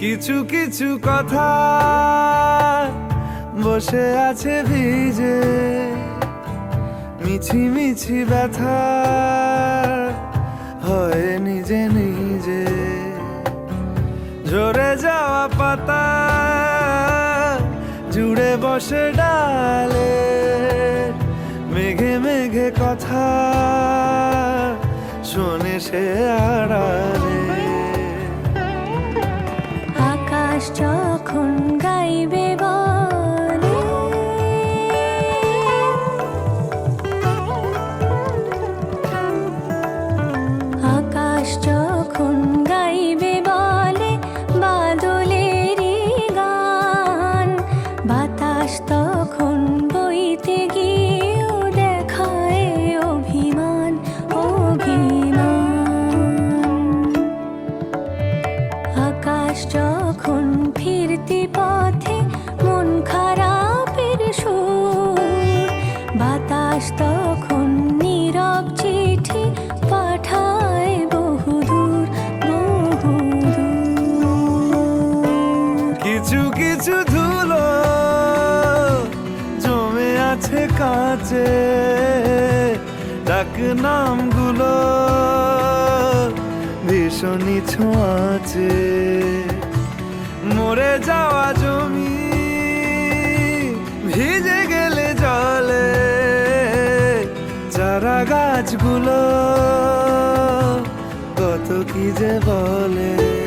কিছু কিছু কথা বসে আছে ভিজে। মিছি মিছি ব্যথা হয় নিজে নিজে। ঝরে যাওয়া পাতা জুড়ে বসে ডালে। মেঘে মেঘে কথা শোনে সে আড়ালে। আকাশ যখন গাইবে বলে। আকাশ যখন গাইবে বলে বাদলেরই গান। বাতাস তখন আকাশ যখন ফিরতি পথে মন খারাপের সুর, বাতাস তখন নীরব চিঠি পাঠায় বহুদূর বহুদূর কিছু কিছু ধুলো জমে আছে কাঁচে, ডাক নামগুলো ভীষণই ছোঁয়াচে। যাওয়া জমি ভিজে গেলে জলে। চারা গাছগুলো কত কি যে বলে।